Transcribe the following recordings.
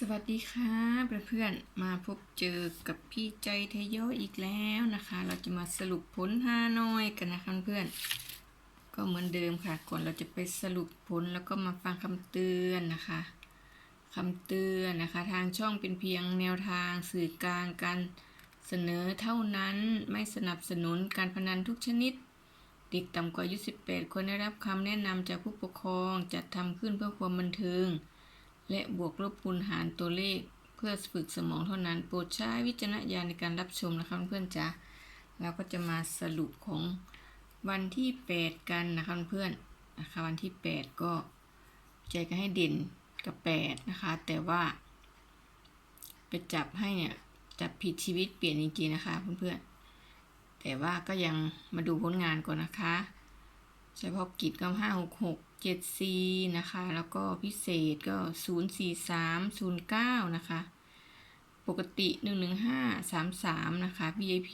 สวัสดีค่ะเพื่อนๆมาพบเจอกับพี่ใจไทยย่ออีกแล้วนะคะ เราจะมาสรุปผลฮานอยกันนะคะเพื่อนก็เหมือนเดิมค่ะ ก่อนเราจะไปสรุปผลแล้วก็มาฟังคำเตือนนะคะ คำเตือนนะคะ ทางช่องเป็นเพียงแนวทางสื่อกลางการเสนอเท่านั้นไม่สนับสนุนการพนันทุกชนิด เด็กต่ำกว่าอายุ18ควรได้รับคำแนะนำจากผู้ปกครองจัดทำขึ้นเพื่อความบันเทิง และบวกลบคูณหารตัวเลข เพื่อฝึกสมองเท่านั้น โปรดใช้วิจารณญาณในการรับชมนะคะเพื่อนจ๋าเราก็จะมาสรุปของวันที่ 8 กันนะคะเพื่อนนะคะวันที่ 8 ก็ใจกันให้เด่นกับ 8 นะคะ แต่ว่า ไปจับให้เนี่ยจับผิดชีวิตเปลี่ยนจริงๆนะคะเพื่อนๆแต่ว่าก็ยังมาดูผลงานก่อนนะคะ เฉพาะกิจก็ห้าหกหก เจ็ดสี่นะคะ แล้วก็พิเศษก็ศูนย์สี่สามศูนย์เก้านะคะ ปกติหนึ่งหนึ่งห้าสามสามนะคะ VIP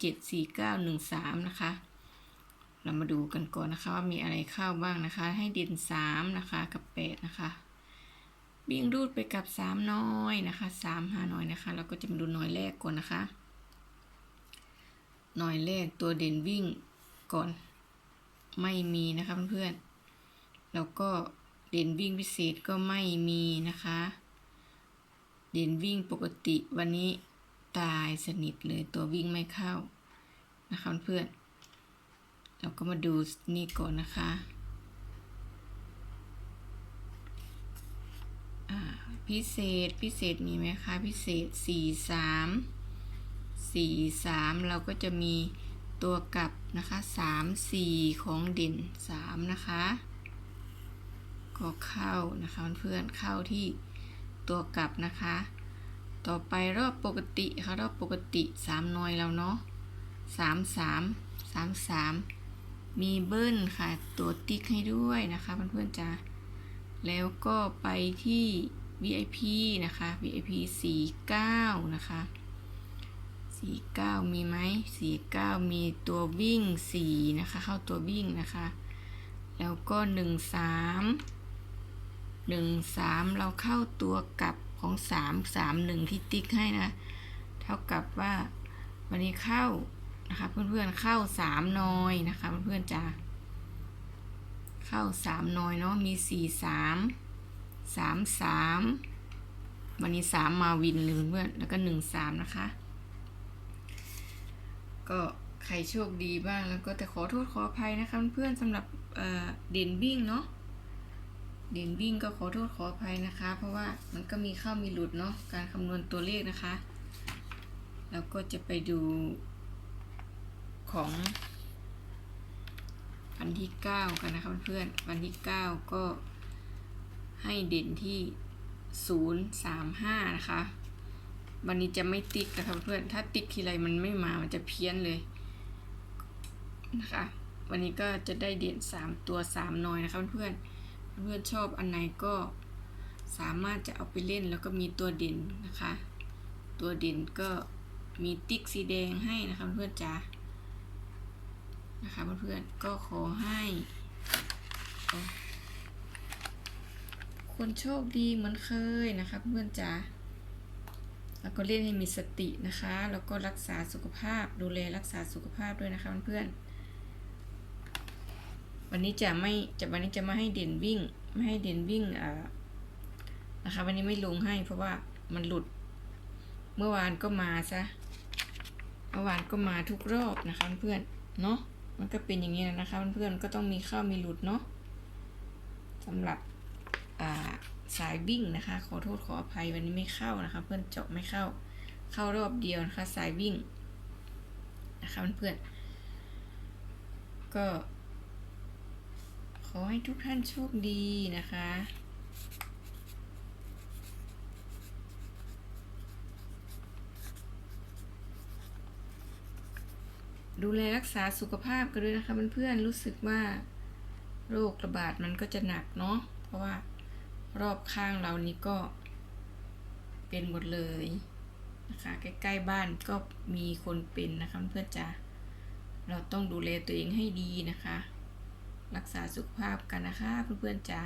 เจ็ดสี่เก้าหนึ่งสามนะคะ เรามาดูกันก่อนนะคะว่ามีอะไรเข้าบ้างนะคะ ให้เด่นสามนะคะ กับแปดนะคะวิ่งรูดไปกับสามน้อยนะคะสามหาน้อยนะคะ เราก็จะมาดูน้อยแรกก่อนนะคะ น้อยแรกตัวเด่นวิ่งก่อนไม่มีนะคะเพื่อนๆ แล้วก็เด่นวิ่งพิเศษก็ไม่มีนะคะ เด่นวิ่งปกติวันนี้ตายสนิทเลยตัววิ่งไม่เข้านะคะเพื่อนเราก็มาดูนี่ก่อนนะคะพิเศษพิเศษมีไหมคะพิเศษสี่สามสี่สามเราก็จะมีตัวกลับนะคะสามสี่ของเด่นสามนะคะ ก็เข้านะคะเพื่อนๆเข้าที่ตัวกลับนะคะ ต่อไปรอบปกติค่ะรอบปกติสามหน่อยแล้วเนาะสามสามสามสามมีเบิ้ลค่ะตัวติ๊กให้ด้วยนะคะเพื่อนๆจ้าแล้วก็ไปที่ VIP นะคะ VIP 49 นะคะสี่เก้ามีไหมสี่เก้ามีตัววิ่งสีนะคะ เข้าตัววิ่งนะคะ แล้วก็หนึ่งสาม หนึ่งสามเราเข้าตัวกลับของสามสามหนึ่งที่ติ๊กให้นะ เท่ากับว่าวันนี้เข้านะคะเพื่อนๆเข้าสามน้อยนะคะเพื่อนๆจ้าเข้าสามน้อยเนาะมีสี่สามสามสามวันนี้สามมาวินเลยเพื่อนแล้วก็หนึ่งสามนะคะ ก็ใครโชคดีบ้างแล้วก็แต่ขอโทษขออภัยนะคะเพื่อนสำหรับเด่นวิ่งเนาะ เด่นวิ่งก็ขอโทษขออภัยนะคะ เพราะว่ามันก็มีเข้ามีหลุดเนาะการคำนวณตัวเลขนะคะแล้วก็จะไปดูของวันที่เก้ากันนะคะเพื่อนวันที่เก้าก็ให้เด่นที่ศูนย์สามห้านะคะ วันนี้จะไม่ติ๊กนะคะเพื่อนถ้าติ๊กทีไรมันไม่มามันจะเพี้ยนเลยนะคะ วันนี้ก็จะได้เด่นสามตัวสามหน่อยนะคะเพื่อน เพื่อนชอบอันไหนก็สามารถจะเอาไปเล่นแล้วก็มีตัวเด่นนะคะ ตัวเด่นก็มีติ๊กสีแดงให้นะคะเพื่อนจ๋านะคะเพื่อนๆก็ขอให้คนโชคดีเหมือนเคยนะคะเพื่อนจ๋าแล้วก็เล่นให้มีสตินะคะ แล้วก็รักษาสุขภาพดูแลรักษาสุขภาพด้วยนะคะเพื่อนๆ วันนี้จะไม่จะวันนี้จะไมาให้เด่นวิ่ง ไม่ให้เด่นวิ่งอ่านะคะวันนี้ไม่ลงให้เพราะว่ามันหลุด เมื่อวานก็มาซะเมื่อวานก็มาทุกรอบนะคะเพื่อนเนาะมันก็เป็นอย่างนี้นะคะเพื่อนก็ต้องมีเข้ามีหลุดเนาะสำหรับอ่าสายวิ่งนะคะ ขอโทษขออภัยวันนี้ไม่เข้านะคะ เพื่อนเจาะไม่เข้า เข้ารอบเดียวนะคะ สายวิ่งนะคะเพื่อนก็ อให้ทุกท่านโชคดีนะคะ ดูแลรักษาสุขภาพกันด้วยนะคะเพื่อนๆรู้สึกว่าโรคระบาดมันก็จะหนักเนาะเพราะว่ารอบข้างเรานี้ก็เป็นหมดเลยนะคะใกล้ๆบ้านก็มีคนเป็นนะคะเพื่อนจ๋าเราต้องดูแลตัวเองให้ดีนะคะ รักษาสุขภาพกันนะคะเพื่อนๆจ๋า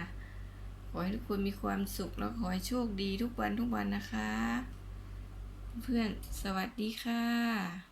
ขอให้ทุกคนมีความสุขแล้วขอให้โชคดีทุกวันทุกวันนะคะ เพื่อนสวัสดีค่ะ